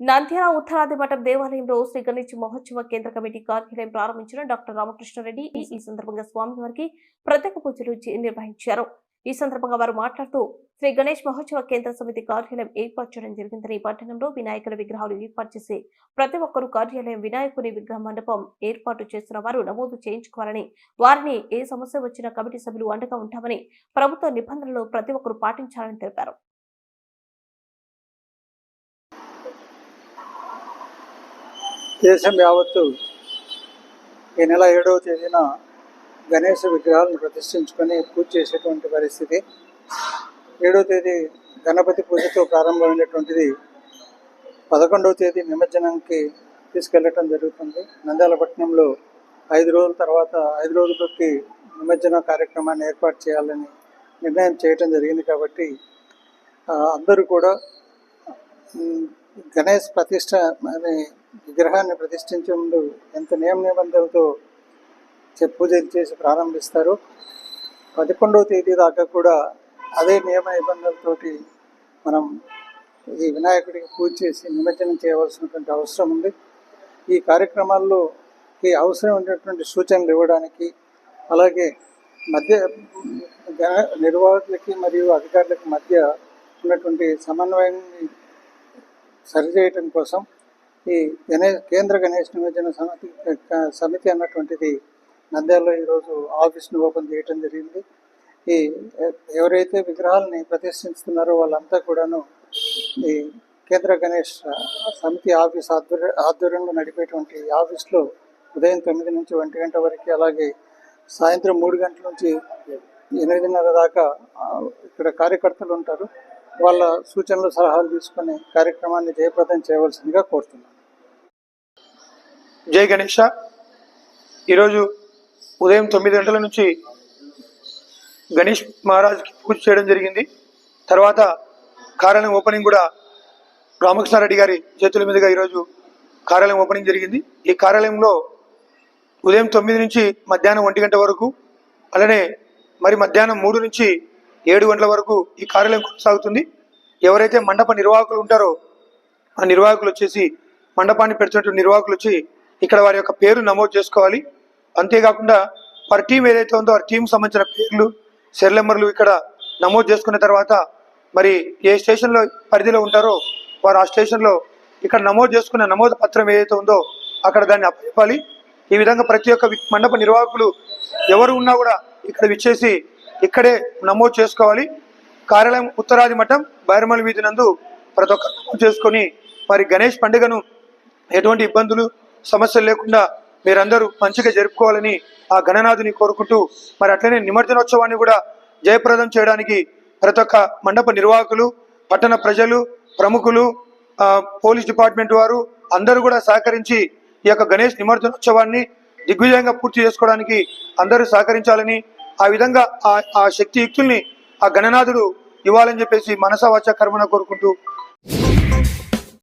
నంద్యాల ఉత్తరాది మఠం దేవాలయంలో శ్రీ గణేష్ మహోత్సవ కేంద్ర కమిటీ కార్యాలయం ప్రారంభించిన డాక్టర్ రామకృష్ణారెడ్డి ఈ- సందర్భంగా స్వామివారికి ప్రత్యేక పూజలు నిర్వహించారు. ఈ సందర్భంగా వారు మాట్లాడుతూ శ్రీ గణేష్ మహోత్సవ కేంద్ర సమితి కార్యాలయం ఏర్పాటు చేయడం జరిగిందని పట్టణంలో వినాయకుల విగ్రహాలు ఏర్పాటు చేసి ప్రతి ఒక్కరూ కార్యాలయం వినాయకుని విగ్రహ మండపం ఏర్పాటు చేస్తున్న వారు నమోదు చేయించుకోవాలని వారిని ఏ సమస్య వచ్చినా కమిటీ సభ్యులు అండగా ఉంటామని ప్రభుత్వ నిబంధనలు ప్రతి ఒక్కరూ పాటించాలని తెలిపారు. దేశం యావత్తు ఈ నెల ఏడవ తేదీన గణేష విగ్రహాలను ప్రతిష్ఠించుకొని పూజ చేసేటువంటి పరిస్థితి. ఏడవ తేదీ గణపతి పూజతో ప్రారంభమైనటువంటిది పదకొండవ తేదీ నిమజ్జనానికి తీసుకెళ్ళటం జరుగుతుంది. నంద్యాలపట్నంలో ఐదు రోజుల తర్వాత ఐదు రోజులకి నిమజ్జన కార్యక్రమాన్ని ఏర్పాటు చేయాలని నిర్ణయం చేయటం జరిగింది కాబట్టి అందరూ కూడా గణేష్ ప్రతిష్ట అనే విగ్రహాన్ని ప్రతిష్ఠించే ముందు ఎంత నియమ నిబంధనలతో పూజలు చేసి ప్రారంభిస్తారు? పదకొండవ తేదీ దాకా కూడా అదే నియమ నిబంధనలతోటి మనం ఈ వినాయకుడికి పూజ చేసి నిమజ్జనం చేయవలసినటువంటి అవసరం ఉంది. ఈ కార్యక్రమాల్లో ఈ అవసరం ఉన్నటువంటి సూచనలు ఇవ్వడానికి అలాగే మధ్య నిర్వాహకులకి మరియు అధికారులకి మధ్య ఉన్నటువంటి సమన్వయాన్ని సరిచేయటం కోసం ఈ గణేష్ కేంద్ర గణేష్ నిమజ్జన సమితి సమితి అన్నటువంటిది నంద్యాలలో ఈరోజు ఆఫీస్ను ఓపెన్ చేయటం జరిగింది. ఈ ఎవరైతే విగ్రహాలని ప్రతిష్ఠిస్తున్నారో వాళ్ళంతా కూడాను ఈ కేంద్ర గణేష్ సమితి ఆఫీస్ ఆధ్వర్య ఆధ్వర్యంలో నడిపేటువంటి ఆఫీస్లో ఉదయం తొమ్మిది నుంచి ఒంటి గంట వరకు అలాగే సాయంత్రం మూడు గంటల నుంచి ఎనిమిదిన్నర దాకా ఇక్కడ కార్యకర్తలు ఉంటారు. వాళ్ళ సూచనలు సలహాలు తీసుకొని కార్యక్రమాన్ని జయప్రదం చేయవలసిందిగా కోరుతున్నాను. జై గణేష. ఈరోజు ఉదయం తొమ్మిది గంటల నుంచి గణేష్ మహారాజ్కి పూజ చేయడం జరిగింది. తర్వాత కార్యాలయం ఓపెనింగ్ కూడా రామకృష్ణారెడ్డి గారి చేతుల మీదుగా ఈరోజు కార్యాలయం ఓపెనింగ్ జరిగింది. ఈ కార్యాలయంలో ఉదయం తొమ్మిది నుంచి మధ్యాహ్నం ఒంటి గంట వరకు అలానే మరి మధ్యాహ్నం మూడు నుంచి ఏడు గంటల వరకు ఈ కార్యాలయం కొనసాగుతుంది. ఎవరైతే మండప నిర్వాహకులు ఉంటారో ఆ నిర్వాహకులు వచ్చేసి మండపాన్ని పెడుతున్నటువంటి నిర్వాహకులు వచ్చి ఇక్కడ వారి యొక్క పేరు నమోదు చేసుకోవాలి. అంతేకాకుండా వారి టీం ఏదైతే ఉందో ఆ టీం సంబంధించిన పేర్లు సెల్ నెంబర్లు ఇక్కడ నమోదు చేసుకున్న తర్వాత మరి ఏ స్టేషన్లో పరిధిలో ఉంటారో వారు ఆ స్టేషన్లో ఇక్కడ నమోదు చేసుకున్న నమోదు పత్రం ఏదైతే ఉందో అక్కడ దాన్ని అప్పచెప్పాలి. ఈ విధంగా ప్రతి ఒక్క మండప నిర్వాహకులు ఎవరు ఉన్నా కూడా ఇక్కడ విచ్చేసి ఇక్కడే నమోదు చేసుకోవాలి. కార్యాలయం ఉత్తరాది మఠం బైరమల్ వీధి నందు ప్రతి ఒక్కరు నమోదు చేసుకొని మరి గణేష్ పండుగను ఎటువంటి ఇబ్బందులు సమస్యలు లేకుండా మీరందరూ మంచిగా జరుపుకోవాలని ఆ గణనాథుని కోరుకుంటూ మరి అట్లనే నిమజ్జనోత్సవాన్ని కూడా జయప్రదం చేయడానికి ప్రతి ఒక్క మండప నిర్వాహకులు పట్టణ ప్రజలు ప్రముఖులు పోలీస్ డిపార్ట్మెంట్ వారు అందరూ కూడా సహకరించి ఈ యొక్క గణేష్ నిమజ్జనోత్సవాన్ని దిగ్విజయంగా పూర్తి చేసుకోవడానికి అందరూ సహకరించాలని ఆ విధంగా ఆ ఆ శక్తియుక్తుల్ని ఆ గణనాథుడు ఇవ్వాలని చెప్పేసి మనసా వాచ కర్మన కోరుకుంటూ